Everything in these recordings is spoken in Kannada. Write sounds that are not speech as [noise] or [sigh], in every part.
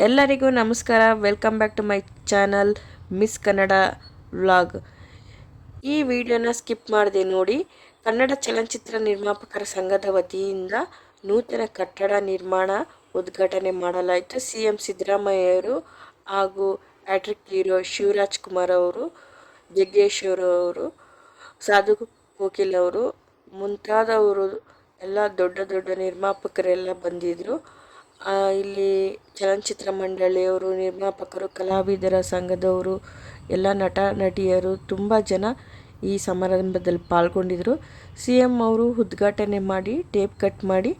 ಎಲ್ಲರಿಗೂ ನಮಸ್ಕಾರ. Welcome back to my channel miss Kannada vlog ಈ ವಿಡಿಯೋನ ಸ್ಕಿಪ್ ಮಾಡಿದೆ ನೋಡಿ. ಕನ್ನಡ ಚಲನಚಿತ್ರ ನಿರ್ಮಾಪಕರ ಸಂಘದ ವತಿಯಿಂದ ನೂತನ ಕಟ್ಟಡ ನಿರ್ಮಾಣ ಉದ್ಘಾಟನೆ ಮಾಡಲಾಯಿತು. ಸಿ ಎಂ ಸಿದ್ದರಾಮಯ್ಯವರು ಹಾಗೂ ಆಟ್ರಿಕ್ ಹೀರೋ ಶಿವರಾಜ್ ಕುಮಾರ್ ಅವರು ಜಗ್ಗೇಶ್ವರ್ ಅವರು ಸಾಧು ಕೋಕಿಲ್ ಅವರು ಮುಂತಾದವರು ಎಲ್ಲ ದೊಡ್ಡ ದೊಡ್ಡ ನಿರ್ಮಾಪಕರೆಲ್ಲ ಬಂದಿದ್ದರು ಇಲ್ಲಿ ಚಲನಚಿತ್ರ ಮಂಡಳಿಯವರು, ನಿರ್ಮಾಪಕರು, ಕಲಾವಿದರ ಸಂಘದವರು, ಎಲ್ಲ ನಟ, ನಟಿಯರು ತುಂಬ ಜನ ಈ ಸಮಾರಂಭದಲ್ಲಿ ಪಾಲ್ಗೊಂಡಿದ್ದರು ಸಿ ಎಂ ಅವರು ಉದ್ಘಾಟನೆ ಮಾಡಿ, ಟೇಪ್ ಕಟ್ ಮಾಡಿ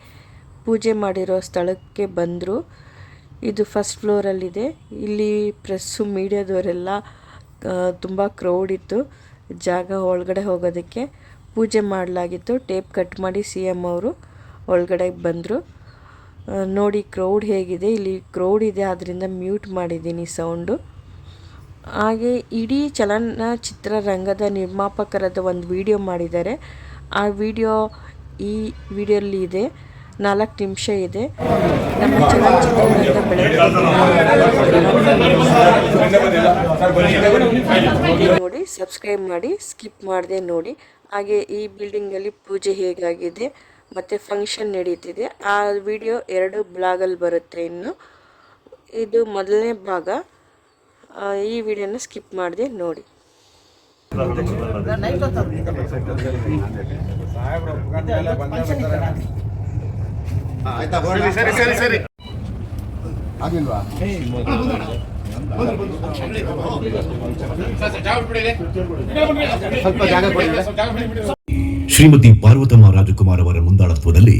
ಪೂಜೆ ಮಾಡಿರೋ ಸ್ಥಳಕ್ಕೆ ಬಂದರು. ಇದು ಫಸ್ಟ್ ಫ್ಲೋರಲ್ಲಿದೆ ಇಲ್ಲಿ ಪ್ರೆಸ್ಸು, ಮೀಡಿಯಾದವರೆಲ್ಲ ತುಂಬ ಕ್ರೌಡ್ ಇತ್ತು. ಜಾಗ ಒಳಗಡೆ ಹೋಗೋದಕ್ಕೆ ಪೂಜೆ ಮಾಡಲಾಗಿತ್ತು. ಟೇಪ್ ಕಟ್ ಮಾಡಿ ಸಿ ಎಂ ಅವರು ಒಳಗಡೆ ಬಂದರು. ನೋಡಿ ಕ್ರೌಡ್ ಹೇಗಿದೆ. ಇಲ್ಲಿ ಕ್ರೌಡ್ ಇದೆ ಆದ್ದರಿಂದ ಮ್ಯೂಟ್ ಮಾಡಿದ್ದೀನಿ ಸೌಂಡು ಹಾಗೆ ಇಡೀ ಚಲನಚಿತ್ರರಂಗದ ನಿರ್ಮಾಪಕರದ ಒಂದು ವಿಡಿಯೋ ಮಾಡಿದ್ದಾರೆ. ಆ ವಿಡಿಯೋ ಈ ವಿಡಿಯೋಲ್ಲಿ ಇದೆ. ನಾಲ್ಕು ನಿಮಿಷ ಇದೆ. ನಮ್ಮ ಚಲನಚಿತ್ರರಂಗ ನೋಡಿ ಸಬ್ಸ್ಕ್ರೈಬ್ ಮಾಡಿ ಸ್ಕಿಪ್ ಮಾಡಿದೆ ನೋಡಿ. ಹಾಗೆ ಈ ಬಿಲ್ಡಿಂಗಲ್ಲಿ ಪೂಜೆ ಹೇಗಾಗಿದೆ? ಮತ್ತು ಫಂಕ್ಷನ್ ನಡೀತಿದೆ. ಆ ವಿಡಿಯೋ ಎರಡು ಬ್ಲಾಗಲ್ಲಿ ಬರುತ್ತೆ ಇನ್ನು. ಇದು ಮೊದಲನೇ ಭಾಗ. ಈ ವಿಡಿಯೋನ ಸ್ಕಿಪ್ ಮಾಡಿದೆ ನೋಡಿ. ಸ್ವಲ್ಪ ಜಾಗ ಕೊಡಿ ಶ್ರೀಮತಿ ಪಾರ್ವತಮ್ಮ ರಾಜಕುಮಾರ್ ಅವರ ಮುಂದಾಳತ್ವದಲ್ಲಿ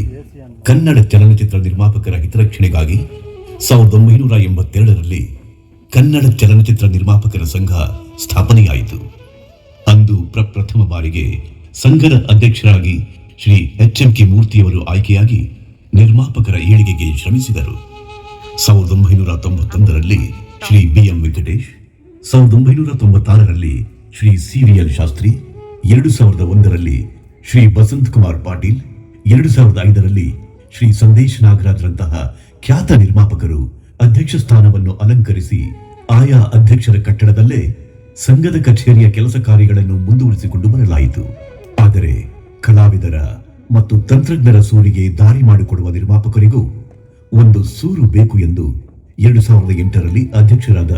ಕನ್ನಡ ಚಲನಚಿತ್ರ ನಿರ್ಮಾಪಕರ ಹಿತರಕ್ಷಣೆಗಾಗಿ ಸಾವಿರದ ಒಂಬೈನೂರ ಎಂಬತ್ತೆರಡರಲ್ಲಿ ಕನ್ನಡ ಚಲನಚಿತ್ರ ನಿರ್ಮಾಪಕರ ಸಂಘ ಸ್ಥಾಪನೆಯಾಯಿತು. ಅಂದು ಪ್ರಪ್ರಥಮ ಬಾರಿಗೆ ಸಂಘದ ಅಧ್ಯಕ್ಷರಾಗಿ ಶ್ರೀ ಎಚ್ ಎಂ ಕೆ ಮೂರ್ತಿಯವರು ಆಯ್ಕೆಯಾಗಿ ನಿರ್ಮಾಪಕರ ಏಳಿಗೆಗೆ ಶ್ರಮಿಸಿದರು. ಸಾವಿರದ ಒಂಬೈನೂರ ತೊಂಬತ್ತೊಂದರಲ್ಲಿ ಶ್ರೀ ಬಿ ಎಂ ವೆಂಕಟೇಶ್, ಸಾವಿರದ ಒಂಬೈನೂರ ತೊಂಬತ್ತಾರರಲ್ಲಿ ಶ್ರೀ ಸಿರಿಯಲ್ ಶಾಸ್ತ್ರಿ, ಎರಡು ಸಾವಿರದ ಒಂದರಲ್ಲಿ ಶ್ರೀ ಬಸಂತ್ ಕುಮಾರ್ ಪಾಟೀಲ್ ಎರಡು ಸಾವಿರದ ಐದರಲ್ಲಿ ಶ್ರೀ ಸಂದೇಶ್ ನಾಗರಾಜ್ರಂತಹ ಖ್ಯಾತ ನಿರ್ಮಾಪಕರು ಅಧ್ಯಕ್ಷ ಸ್ಥಾನವನ್ನು ಅಲಂಕರಿಸಿ ಆಯಾ ಅಧ್ಯಕ್ಷರ ಕಟ್ಟಡದಲ್ಲೇ ಸಂಘದ ಕಚೇರಿಯ ಕೆಲಸ ಕಾರ್ಯಗಳನ್ನು ಮುಂದುವರಿಸಿಕೊಂಡು ಬರಲಾಯಿತು. ಆದರೆ ಕಲಾವಿದರ ಮತ್ತು ತಂತ್ರಜ್ಞರ ಸೂರಿಗೆ ದಾರಿ ಮಾಡಿಕೊಡುವ ನಿರ್ಮಾಪಕರಿಗೂ ಒಂದು ಸೂರು ಬೇಕು ಎಂದು ಎರಡು ಸಾವಿರದ ಎಂಟರಲ್ಲಿ ಅಧ್ಯಕ್ಷರಾದ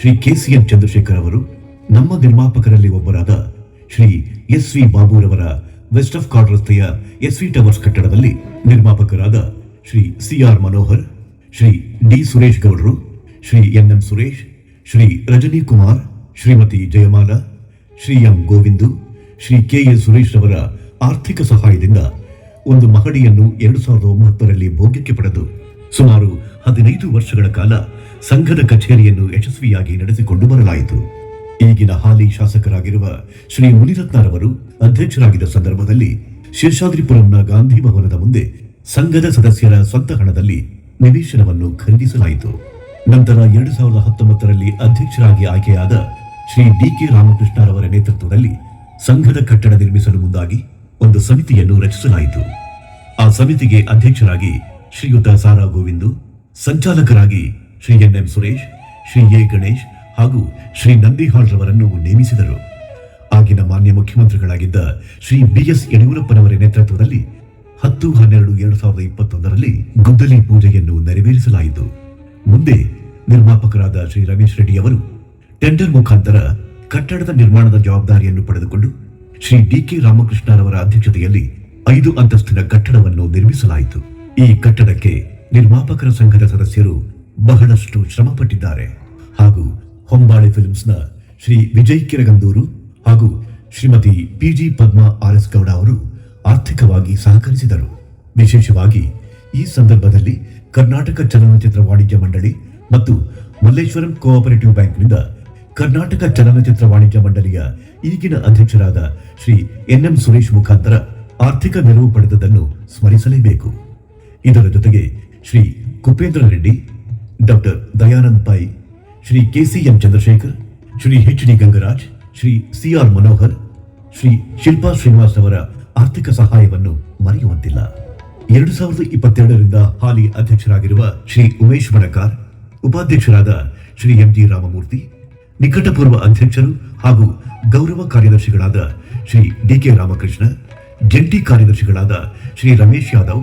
ಶ್ರೀ ಕೆಸಿಎನ್ ಚಂದ್ರಶೇಖರ್ ಅವರು ನಮ್ಮ ನಿರ್ಮಾಪಕರಲ್ಲಿ ಒಬ್ಬರಾದ ಶ್ರೀ ಎಸ್ ವಿ ಬಾಬುರವರ ವೆಸ್ಟ್ ಆಫ್ ಕಾರ್ಡ್ ರಸ್ತೆಯ ಎಸ್ ವಿ ಟವರ್ಸ್ ಕಟ್ಟಡದಲ್ಲಿ ನಿರ್ಮಾಪಕರಾದ Shri C R Manohar, Shri D. Suresh ಗೌಡರು, Shri N M Suresh, Shri Rajani Kumar, Shrimati Jayamala, Shri M. Govindu, Shri K. A. Suresh ರವರ ಆರ್ಥಿಕ ಸಹಾಯದಿಂದ ಒಂದು ಮಹಡಿಯನ್ನು ಎರಡು ಸಾವಿರದ ಒಂಬತ್ತರಲ್ಲಿ ಭೋಗ್ಯಕ್ಕೆ ಪಡೆದು ಸುಮಾರು ಹದಿನೈದು ವರ್ಷಗಳ ಕಾಲ ಸಂಘದ ಕಚೇರಿಯನ್ನು ಯಶಸ್ವಿಯಾಗಿ ನಡೆಸಿಕೊಂಡು ಬರಲಾಯಿತು. ಈಗಿನ ಹಾಲಿ ಶಾಸಕರಾಗಿರುವ ಶ್ರೀ ಮುನಿರತ್ನರವರು ಅಧ್ಯಕ್ಷರಾಗಿದ್ದ ಸಂದರ್ಭದಲ್ಲಿ ಶೇಷಾದ್ರಿಪುರಂನ ಗಾಂಧಿ ಭವನದ ಮುಂದೆ ಸಂಘದ ಸದಸ್ಯರ ಸ್ವಂತ ಹಣದಲ್ಲಿ ನಿವೇಶನವನ್ನು ಖರೀದಿಸಲಾಯಿತು. ನಂತರ ಎರಡು ಸಾವಿರದ ಹತ್ತೊಂಬತ್ತರಲ್ಲಿ ಅಧ್ಯಕ್ಷರಾಗಿ ಆಯ್ಕೆಯಾದ ಶ್ರೀ ಡಿ ಕೆ ರಾಮಕೃಷ್ಣರವರ ನೇತೃತ್ವದಲ್ಲಿ ಸಂಘದ ಕಟ್ಟಡ ನಿರ್ಮಿಸಲು ಮುಂದಾಗಿ ಒಂದು ಸಮಿತಿಯನ್ನು ರಚಿಸಲಾಯಿತು. ಆ ಸಮಿತಿಗೆ ಅಧ್ಯಕ್ಷರಾಗಿ ಶ್ರೀಯುತ Sara Govindu, ಸಂಚಾಲಕರಾಗಿ Shri N M Suresh, Shri A Ganesh ಹಾಗೂ ಶ್ರೀ ನಂದಿಹಾಳ್ ರವರನ್ನು ನೇಮಿಸಿದರು. ಆಗಿನ ಮಾನ್ಯ ಮುಖ್ಯಮಂತ್ರಿಗಳಾಗಿದ್ದ ಶ್ರೀ ಬಿ ಎಸ್ ಯಡಿಯೂರಪ್ಪನವರ ನೇತೃತ್ವದಲ್ಲಿ ಹತ್ತು ಹನ್ನೆರಡು ಎರಡು ಸಾವಿರದ ಇಪ್ಪತ್ತೊಂದರಲ್ಲಿ ಗುದ್ದಲಿ ಪೂಜೆಯನ್ನು ನೆರವೇರಿಸಲಾಯಿತು. ಮುಂದೆ ನಿರ್ಮಾಪಕರಾದ ಶ್ರೀ ರಮೇಶ್ ರೆಡ್ಡಿ ಅವರು ಟೆಂಡರ್ ಮುಖಾಂತರ ಕಟ್ಟಡದ ನಿರ್ಮಾಣದ ಜವಾಬ್ದಾರಿಯನ್ನು ಪಡೆದುಕೊಂಡು ಶ್ರೀ ಡಿ ಕೆ ರಾಮಕೃಷ್ಣರವರ ಅಧ್ಯಕ್ಷತೆಯಲ್ಲಿ ಐದು ಅಂತಸ್ತಿನ ಕಟ್ಟಡವನ್ನು ನಿರ್ಮಿಸಲಾಯಿತು. ಈ ಕಟ್ಟಡಕ್ಕೆ ನಿರ್ಮಾಪಕರ ಸಂಘದ ಸದಸ್ಯರು ಬಹಳಷ್ಟು ಶ್ರಮಪಟ್ಟಿದ್ದಾರೆ. ಹಾಗೂ ಹೊಂಬಾಳೆ ಫಿಲ್ಮ್ಸ್ನ ಶ್ರೀ ವಿಜಯ್ ಕಿರಗಂದೂರು ಹಾಗೂ Shrimati PG Padma R S Gowda ಅವರು ಆರ್ಥಿಕವಾಗಿ ಸಹಕರಿಸಿದರು. ವಿಶೇಷವಾಗಿ ಈ ಸಂದರ್ಭದಲ್ಲಿ ಕರ್ನಾಟಕ ಚಲನಚಿತ್ರ ವಾಣಿಜ್ಯ ಮಂಡಳಿ ಮತ್ತು ಮಲ್ಲೇಶ್ವರಂ ಕೋಆಪರೇಟಿವ್ ಬ್ಯಾಂಕ್ನಿಂದ ಕರ್ನಾಟಕ ಚಲನಚಿತ್ರ ವಾಣಿಜ್ಯ ಮಂಡಳಿಯ ಈಗಿನ ಅಧ್ಯಕ್ಷರಾದ ಶ್ರೀ ಎನ್ ಎಂ ಸುರೇಶ್ ಮುಖಾಂತರ ಆರ್ಥಿಕ ನೆರವು ಪಡೆದದನ್ನು ಸ್ಮರಿಸಲೇಬೇಕು. ಇದರ ಜೊತೆಗೆ Shri Kupendra Reddy, doctor Dayanand Pai Shri K C M Chandrashekar, Shri H D Gangaraj, Shri C R Manohar, Shri Shilpa Srinivas ಅವರ ಆರ್ಥಿಕ ಸಹಾಯವನ್ನು ಮರೆಯುವಂತಿಲ್ಲ. ಎರಡು ಸಾವಿರದ ಇಪ್ಪತ್ತೆರಡರಿಂದ ಹಾಲಿ ಅಧ್ಯಕ್ಷರಾಗಿರುವ ಶ್ರೀ ಉಮೇಶ್ ಬಣಕಾರ್ ಉಪಾಧ್ಯಕ್ಷರಾದ ಶ್ರೀ ಎಂ ಜಿ ರಾಮಮೂರ್ತಿ, ನಿಕಟಪೂರ್ವ ಅಧ್ಯಕ್ಷರು ಹಾಗೂ ಗೌರವ ಕಾರ್ಯದರ್ಶಿಗಳಾದ ಶ್ರೀ ಡಿ ಕೆ ರಾಮಕೃಷ್ಣ, ಜಂಟಿ ಕಾರ್ಯದರ್ಶಿಗಳಾದ ಶ್ರೀ ರಮೇಶ್ ಯಾದವ್,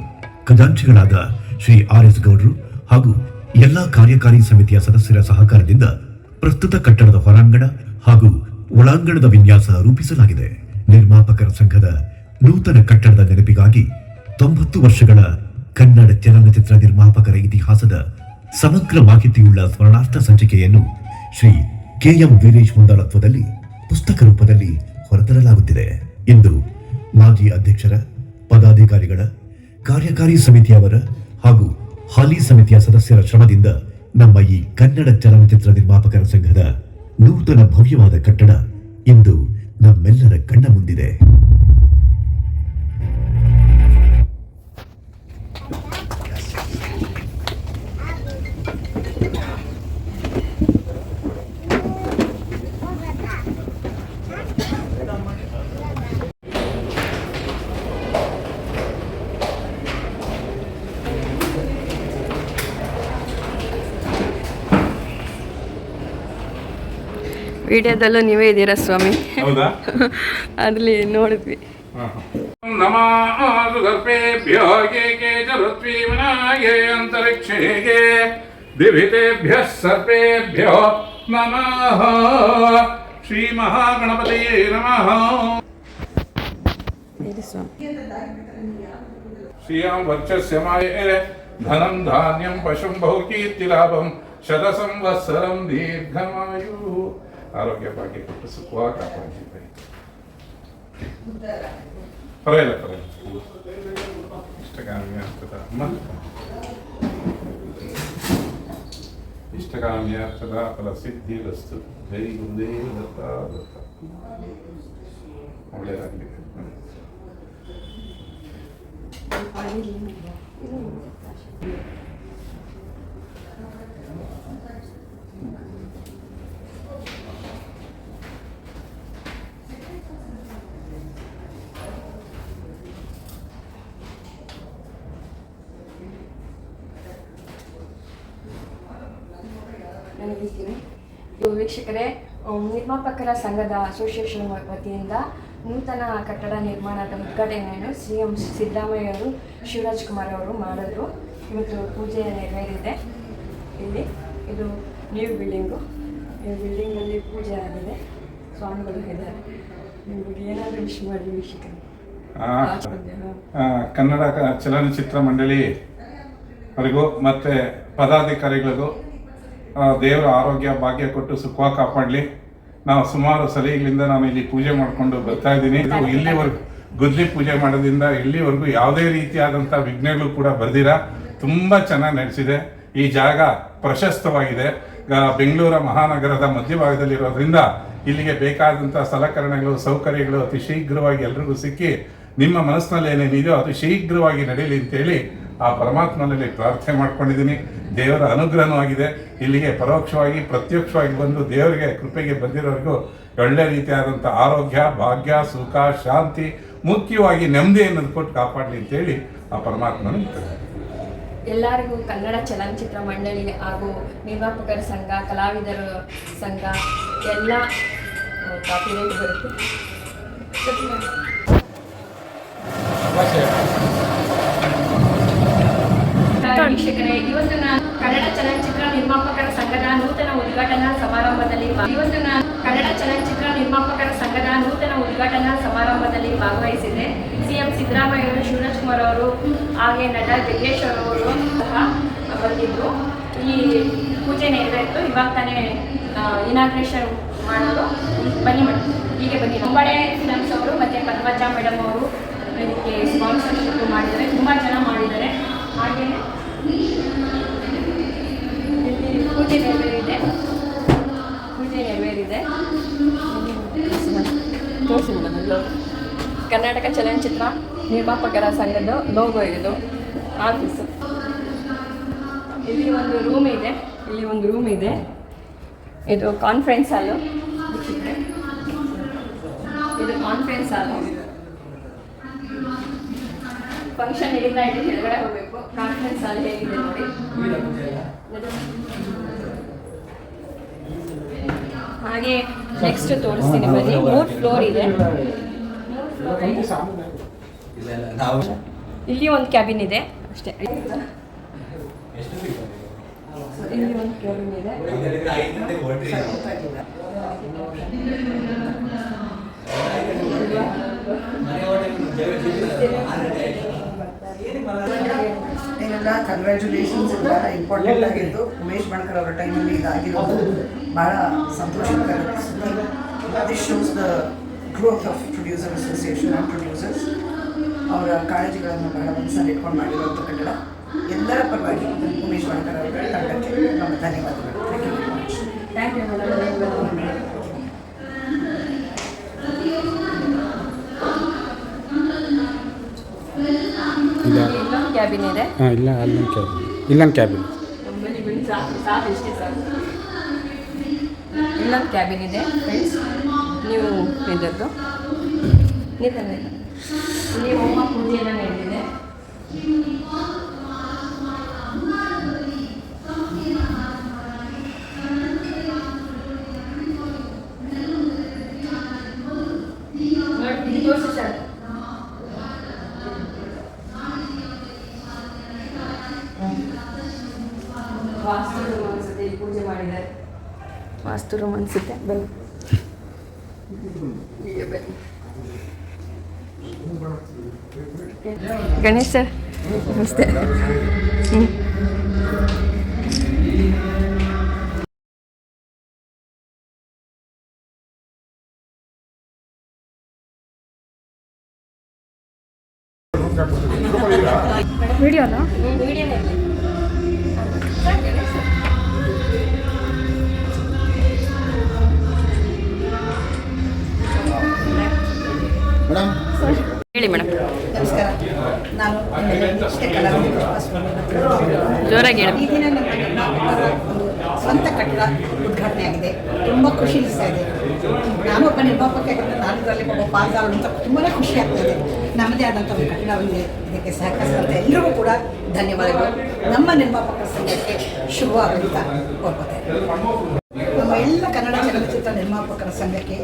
ಖಜಾಂಚಿಗಳಾದ ಶ್ರೀ ಆರ್ ಎಸ್ ಗೌಡ್ರು ಹಾಗೂ ಎಲ್ಲಾ ಕಾರ್ಯಕಾರಿ ಸಮಿತಿಯ ಸದಸ್ಯರ ಸಹಕಾರದಿಂದ ಪ್ರಸ್ತುತ ಕಟ್ಟಡದ ಹೊರಾಂಗಣ ಹಾಗೂ ಒಳಾಂಗಣದ ವಿನ್ಯಾಸ ರೂಪಿಸಲಾಗಿದೆ. ನಿರ್ಮಾಪಕರ ಸಂಘದ ನೂತನ ಕಟ್ಟಡದ ನೆನಪಿಗಾಗಿ ತೊಂಬತ್ತು ವರ್ಷಗಳ ಕನ್ನಡ ಚಲನಚಿತ್ರ ನಿರ್ಮಾಪಕರ ಇತಿಹಾಸದ ಸಮಗ್ರ ಮಾಹಿತಿಯುಳ್ಳ ಸ್ಮರಣಾರ್ಥ ಸಂಚಿಕೆಯನ್ನು ಶ್ರೀ ಕೆಎಂ ವೀರೇಶ್ ಮುಂದಾಳತ್ವದಲ್ಲಿ ಪುಸ್ತಕ ರೂಪದಲ್ಲಿ ಹೊರತರಲಾಗುತ್ತಿದೆ. ಎಂದು ಮಾಜಿ ಅಧ್ಯಕ್ಷರ, ಪದಾಧಿಕಾರಿಗಳ, ಕಾರ್ಯಕಾರಿ ಸಮಿತಿಯವರ ಹಾಗೂ ಹಾಲಿ ಸಮಿತಿಯ ಸದಸ್ಯರ ಶ್ರಮದಿಂದ ನಮ್ಮ ಈ ಕನ್ನಡ ಚಲನಚಿತ್ರ ನಿರ್ಮಾಪಕರ ಸಂಘದ ನೂತನ ಭವ್ಯವಾದ ಕಟ್ಟಡ ಇಂದು ನಮ್ಮೆಲ್ಲರ ಕಣ್ಣ ಮುಂದಿದೆ. ವಿಡಿಯೋದಲ್ಲೂ ನೀವೇ ಇದ್ದೀರಾ ಸ್ವಾಮಿ? ಹೌದಾ? [laughs] ಅಲ್ಲಿ ನೋಡಿದ್ವಿ. ಅಂತರಿಕ್ಷೇಗೆ ದಿವಿತೇಭ್ಯ ಸರ್ಪೇಭ್ಯೋ ನಮಃ. ಶ್ರೀ ಮಹಾಗಣಪತಿಯೇ ನಮಃ. ಶ್ರೀಯಾಂ ಸ್ವಾಮಿ. ಶ್ರಿಯಾಂ ವರ್ಚಸ್ಯ ಮಾಯೇ ಧನಂ ಧಾನ್ಯಂ ಪಶುಂ ಬಹುಕೀರ್ತಿಲಾಭಂ ಶತ ಸಂವತ್ಸರಂ ದೀರ್ಘಮಾಯು. ಆರೋಗ್ಯ ಭಾಗ್ಯ ಕೊಟ್ಟು ಸುಖವಾಗಿ ಕಾಪಾಡಿದ್ದೀವಿ ಪರವಾಗಿಲ್ಲ ಪರವಾಗಿಲ್ಲ ಇಷ್ಟಗಾಮಿ ಆಗ್ತದ ಅಮ್ಮ ಇಷ್ಟಗಾಮಿ ಆಗ್ತದ ಫಲ ಸಿದ್ಧಿ ರಸ್ತು ಜೈ ಗುರುದೇವ ದತ್ತ ದತ್ತ ಒಳ್ಳೆಯದಾಗಲಿ ನಾನು ಹೇಳ್ತೀನಿ ಇದು ವೀಕ್ಷಕರೇ ನಿರ್ಮಾಪಕರ ಸಂಘದ ಅಸೋಸಿಯೇಷನ್ ವತಿಯಿಂದ ನೂತನ ಕಟ್ಟಡ ನಿರ್ಮಾಣದ ಉದ್ಘಾಟನೆಯನ್ನು ಸಿ ಎಂ ಸಿದ್ದರಾಮಯ್ಯ ಅವರು, ಶಿವರಾಜ್ ಕುಮಾರ್ ಅವರು ಮಾಡಿದ್ರು. ಇವತ್ತು ಪೂಜೆ ನೆರವೇರಿದೆ. ಇಲ್ಲಿ ಇದು ನ್ಯೂ ಬಿಲ್ಡಿಂಗು ಈ ಬಿಲ್ಡಿಂಗಲ್ಲಿ ಪೂಜೆ ಆಗಿದೆ. ಸ್ವಾಮಿಗಳು ಇದ್ದಾರೆ. ನಿಮಗೆ ಏನಾದರೂ ವಿಶ್ ಮಾಡಿ ವೀಕ್ಷಕರು. ಕನ್ನಡ ಚಲನಚಿತ್ರ ಮಂಡಳಿ ಅವರಿಗೂ ಮತ್ತು ಪದಾಧಿಕಾರಿಗಳಿಗೂ ದೇವರ ಆರೋಗ್ಯ ಭಾಗ್ಯ ಕೊಟ್ಟು ಸುಖವಾಗಿ ಕಾಪಾಡಲಿ. ನಾವು ಸುಮಾರು ಸಲಿಗಳಿಂದ ನಾನು ಇಲ್ಲಿ ಪೂಜೆ ಮಾಡಿಕೊಂಡು ಬರ್ತಾ ಇದ್ದೀನಿ. ಇದು ಇಲ್ಲಿವರೆಗೂ, ಗುದ್ಲಿ ಪೂಜೆ ಮಾಡೋದ್ರಿಂದ ಇಲ್ಲಿವರೆಗೂ ಯಾವುದೇ ರೀತಿಯಾದಂಥ ವಿಘ್ನಗಳು ಕೂಡ ಬರ್ದಿರ. ತುಂಬ ಚೆನ್ನಾಗಿ ನಡೆಸಿದೆ. ಈ ಜಾಗ ಪ್ರಶಸ್ತವಾಗಿದೆ. ಬೆಂಗಳೂರ ಮಹಾನಗರದ ಮಧ್ಯಭಾಗದಲ್ಲಿರೋದ್ರಿಂದ ಇಲ್ಲಿಗೆ ಬೇಕಾದಂಥ ಸಲಕರಣೆಗಳು, ಸೌಕರ್ಯಗಳು ಅತಿ ಶೀಘ್ರವಾಗಿ ಎಲ್ರಿಗೂ ಸಿಕ್ಕಿ, ನಿಮ್ಮ ಮನಸ್ಸಿನಲ್ಲಿ ಏನೇನಿದೆಯೋ ಅದು ಶೀಘ್ರವಾಗಿ ನಡೆಯಲಿ ಅಂತೇಳಿ ಆ ಪರಮಾತ್ಮನಲ್ಲಿ ಪ್ರಾರ್ಥನೆ ಮಾಡ್ಕೊಂಡಿದ್ದೀನಿ. ದೇವರ ಅನುಗ್ರಹನೂ ಆಗಿದೆ ಇಲ್ಲಿಗೆ ಪರೋಕ್ಷವಾಗಿ ಪ್ರತ್ಯಕ್ಷವಾಗಿ ಬಂದು ದೇವರಿಗೆ ಕೃಪೆಗೆ ಬಂದಿರೋರಿಗೂ ಒಳ್ಳೆ ರೀತಿಯಾದಂಥ ಆರೋಗ್ಯ ಭಾಗ್ಯ ಸುಖ ಶಾಂತಿ ಮುಖ್ಯವಾಗಿ ನೆಮ್ಮದಿ ಅನ್ನೋದು ಕೊಟ್ಟು ಕಾಪಾಡಲಿ ಅಂತೇಳಿ ಆ ಪರಮಾತ್ಮನ ಎಲ್ಲರಿಗೂ ಕನ್ನಡ ಚಲನಚಿತ್ರ ಮಂಡಳಿ ಹಾಗೂ ನಿರ್ಮಾಪಕರ ಸಂಘ ಕಲಾವಿದರ ಸಂಘ ಎಲ್ಲ ಕಾಪಿಲೇಟ್ ಬರುತ್ತೆ. ವೀಕ್ಷಕರೇ, ಇವತ್ತು ನಾನು ಕನ್ನಡ ಚಲನಚಿತ್ರ ನಿರ್ಮಾಪಕರ ಸಂಘದ ನೂತನ ಉದ್ಘಾಟನಾ ಸಮಾರಂಭದಲ್ಲಿ ಇವತ್ತು ನಾನು ಕನ್ನಡ ಚಲನಚಿತ್ರ ನಿರ್ಮಾಪಕರ ಸಂಘದ ನೂತನ ಉದ್ಘಾಟನಾ ಸಮಾರಂಭದಲ್ಲಿ ಭಾಗವಹಿಸಿದೆ ಸಿಎಂ ಸಿದ್ದರಾಮಯ್ಯ ಅವರು ಶಿವರಾಜ್ ಕುಮಾರ್ ಅವರು, ಹಾಗೆ ನಟ ಜಗ್ಗೇಶ್ ಅವರು ಸಹ ಬಂದಿದ್ದು ಈ ಪೂಜೆ ನೆರವೇರಿತು. ಇವಾಗ ತಾನೇ ಇನಾಗ್ರೇಷನ್ ಮಾಡೋದು. ಬನ್ನಿ ಮೇಡಮ್ ಹೀಗೆ ಬನ್ನಿ. ಮುಂಬಡೆ ಫಿಲಮ್ಸ್ ಅವರು ಮತ್ತು ಪದ್ಮಜಾ ಮೇಡಮ್ ಅವರು ಇದಕ್ಕೆ ಸ್ಪಾನ್ಸರ್ಶಿಪ್ ಮಾಡಿದ್ದಾರೆ. ತುಂಬ ಜನ ಮಾಡಿದ್ದಾರೆ. ಹಾಗೆಯೇ ಕರ್ನಾಟಕ ಚಲನಚಿತ್ರ ನಿರ್ಮಾಪಕರ ಸಂಘದ ಲೋಗೋ ಇದು. ಆಫೀಸು. ಇಲ್ಲಿ ಒಂದು ರೂಮ್ ಇದೆ. ಇಲ್ಲಿ ಒಂದು ರೂಮ್ ಇದೆ. ಇದು ಕಾನ್ಫರೆನ್ಸ್ ಹಾಲು ಇದು ಕಾನ್ಫರೆನ್ಸ್ ಹಾಲು ಫಂಕ್ಷನ್ ಇಲ್ಲ ಇಲ್ಲಿ ಕೆಳಗಡೆ ಹೋಗಬೇಕು. ಕಾನ್ಫರೆನ್ಸ್ ಅಲ್ಲಿ ಹೇಗಿದೆ ನೋಡಿ. ಹಾಗೆ ನೆಕ್ಸ್ಟ್ ತೋರಿಸ್ತೀನಿ ಬನ್ನಿ. ಮೂರ್ ಫ್ಲೋರ್ ಇದೆ. ಇಲ್ಲಿ ಒಂದು ಕ್ಯಾಬಿನ್ ಇದೆ ಅಷ್ಟೇ. ಇಲ್ಲಿ ಒಂದು ಕ್ಯಾಬಿನ್ ಇದೆ ಏನೆಲ್ಲ ಕಂಗ್ರ್ಯಾಚುಲೇಷನ್ಸ್ ಬಹಳ ಇಂಪಾರ್ಟೆಂಟ್ ಆಗಿತ್ತು ಉಮೇಶ್ ಬಣ್ಕರ್ ಅವರ ಟೈಮಲ್ಲಿ ಇದಾಗಿರೋದು ಬಹಳ ಸಂತೋಷಕರ this shows the growth of producer association and producers ಅವರ ಕಾಳಜಿಗಳನ್ನು ಬಹಳ ಮನಸ್ಸಲ್ಲಿ ಇಟ್ಕೊಂಡು ಮಾಡಿರುವಂಥ ಕನ್ನಡ. ಎಲ್ಲರ ಪರವಾಗಿ ಉಮೇಶ್ ಬಣ್ಕರ್ ಅವರ ತಂಡಕ್ಕೆ ನಮ್ಮ ಧನ್ಯವಾದಗಳು. ಥ್ಯಾಂಕ್ ಯು ಕ್ಯಾಬಿನ್ ಇದೆ? ಹಾಂ ಇಲ್ಲ ಅಲ್ಲೊಂದು ಕ್ಯಾಬಿನ್ ಇಲ್ಲೊಂದು ಕ್ಯಾಬಿನ್ ಇಲ್ಲೊಂದು ಕ್ಯಾಬಿನ್ ಇದೆ ಫ್ರೆಂಡ್ಸ್ ನೀವು ಇದರದ್ದು? ನೀವು ಪೂಜೆ ಎಲ್ಲ ನಡೆದಿದೆ. ಪೂಜೆ ಮಾಡಿದ್ದಾರೆ ವಾಸ್ತು ರೂಮ್ ಅನ್ಸುತ್ತೆ ಬನ್ನಿ. ಗಣೇಶ್ ಸರ್ ನಮಸ್ತೆ ಹ್ಞೂ ವಿಡಿಯೋನಾ ವಿಡಿಯೋನೇ ಹೇಳಿ ಮೇಡಮ್. ನಮಸ್ಕಾರ. ನಾನು ಜೋರಾಗಿ ಹೇಳಿ. ಈ ದಿನ ಒಂದು ಸ್ವಂತ ಕಟ್ಟಡ ಉದ್ಘಾಟನೆ ಆಗಿದೆ. ತುಂಬ ಖುಷಿ ಅನಿಸ್ತಾ ಇದೆ. ನಾನೊಬ್ಬ ನಿರ್ಮಾಪಕ ನಾನು ಇದರಲ್ಲಿ ಒಬ್ಬ ಪಾಲ್ಗಾರಳು ಅಂತ ತುಂಬಾ ಖುಷಿ ಆಗ್ತಾ ಇದೆ. ನಮ್ಮದೇ ಆದಂಥ ಒಂದು ಕಟ್ಟಡವಿದೆ ಇದಕ್ಕೆ ಸಹಕರಿಸಿದಂಥ ಎಲ್ಲರಿಗೂ ಕೂಡ ಧನ್ಯವಾದಗಳು. ನಮ್ಮ ನಿರ್ಮಾಪಕರ ಸಂಘಕ್ಕೆ ಶುಭವಾಗಲಿ ಅಂತ ಕೋರ್ಕೋತೇನೆ ನಮ್ಮ ಎಲ್ಲ ಕನ್ನಡ ಚಲನಚಿತ್ರ ನಿರ್ಮಾಪಕರ ಸಂಘಕ್ಕೆ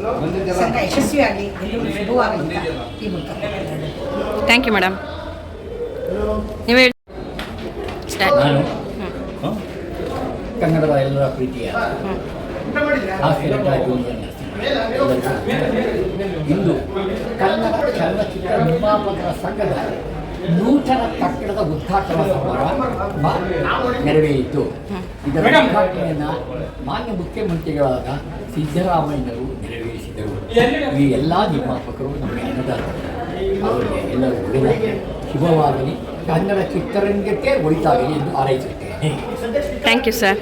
ಸಂಘ ಯಶಸ್ವಿಯಾಗಿ ಎಲ್ಲರಿಗೂ ಶುಭವಾಗಲಿ ಈ ಮೂಲಕ ಥ್ಯಾಂಕ್ ಯು ಮೇಡಮ್ ನೀವು ಹೇಳಿ. ಸ್ಟಾರ್ಟ್ ನಾನು? ಕನ್ನಡದ ಎಲ್ಲರ ಪ್ರೀತಿಯ ಇಂದು ಕನ್ನಡ ಚಲನಚಿತ್ರ ನಿರ್ಮಾಪಕರ ಸಂಘದ ನೂತನ ಕಟ್ಟಡದ ಉದ್ಘಾಟನಾ ಸಮಾರಂಭ ನೆರವೇರಿತು ಇದರ ಉದ್ಘಾಟನೆಯನ್ನು ಮಾನ್ಯ ಮುಖ್ಯಮಂತ್ರಿಗಳಾದ ಸಿದ್ದರಾಮಯ್ಯನವರು ನೆರವೇರಿಸಿದರು. ಈ ಎಲ್ಲ ನಿರ್ಮಾಪಕರು ನಮಗೆ ಅನ್ನದಾತರು ಅವರಿಗೆ ಎಲ್ಲರೂ ಒಳ್ಳೆಯದಾಗಲಿ ಶುಭವಾಗಲಿ. ಕನ್ನಡ ಚಿತ್ರರಂಗಕ್ಕೆ ಒಳಿತಾಗಲಿ ಎಂದು ಹಾರೈಸುತ್ತೇನೆ. ಥ್ಯಾಂಕ್ ಯು ಸರ್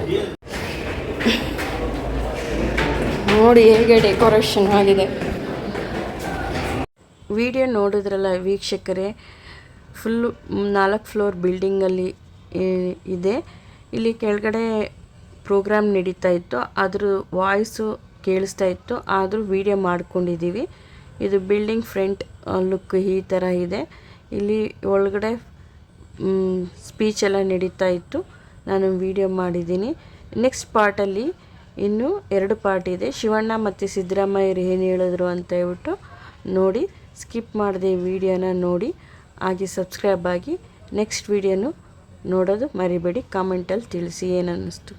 ನೋಡಿ ಹೇಗೆ ಡೆಕೋರೇಷನ್ ಆಗಿದೆ. ವಿಡಿಯೋ ನೋಡಿದ್ರಲ್ಲ ವೀಕ್ಷಕರೇ ಫುಲ್ಲು ನಾಲ್ಕು ಫ್ಲೋರ್ ಬಿಲ್ಡಿಂಗಲ್ಲಿ ಇದೆ. ಇಲ್ಲಿ ಕೆಳಗಡೆ ಪ್ರೋಗ್ರಾಮ್ ನಡೀತಾ ಇತ್ತು. ಅದ್ರ ವಾಯ್ಸು ಕೇಳಿಸ್ತಾ ಇತ್ತು. ಆದರೂ ವಿಡಿಯೋ ಮಾಡ್ಕೊಂಡಿದ್ದೀವಿ. ಇದು ಬಿಲ್ಡಿಂಗ್ ಫ್ರಂಟ್ ಲುಕ್ ಈ ಥರ ಇದೆ. ಇಲ್ಲಿ ಒಳಗಡೆ ಸ್ಪೀಚ್ ಎಲ್ಲ ನಡೀತಾ ಇತ್ತು. ನಾನು ವಿಡಿಯೋ ಮಾಡಿದ್ದೀನಿ. ನೆಕ್ಸ್ಟ್ ಪಾರ್ಟಲ್ಲಿ ಇನ್ನೂ ಎರಡು ಪಾರ್ಟ್ ಇದೆ. ಶಿವಣ್ಣ ಮತ್ತು ಸಿದ್ದರಾಮಯ್ಯರು ಏನು ಹೇಳಿದ್ರು ಅಂತ ಹೇಳ್ಬಿಟ್ಟು ನೋಡಿ ಸ್ಕಿಪ್ ಮಾಡದೆ ವಿಡಿಯೋನ ನೋಡಿ. ಹಾಗೆ ಸಬ್ಸ್ಕ್ರೈಬ್ ಆಗಿ ನೆಕ್ಸ್ಟ್ ವಿಡಿಯೋನು ನೋಡೋದು ಮರಿಬೇಡಿ. ಕಾಮೆಂಟಲ್ಲಿ ತಿಳಿಸಿ ಏನು ಅನ್ನಿಸ್ತು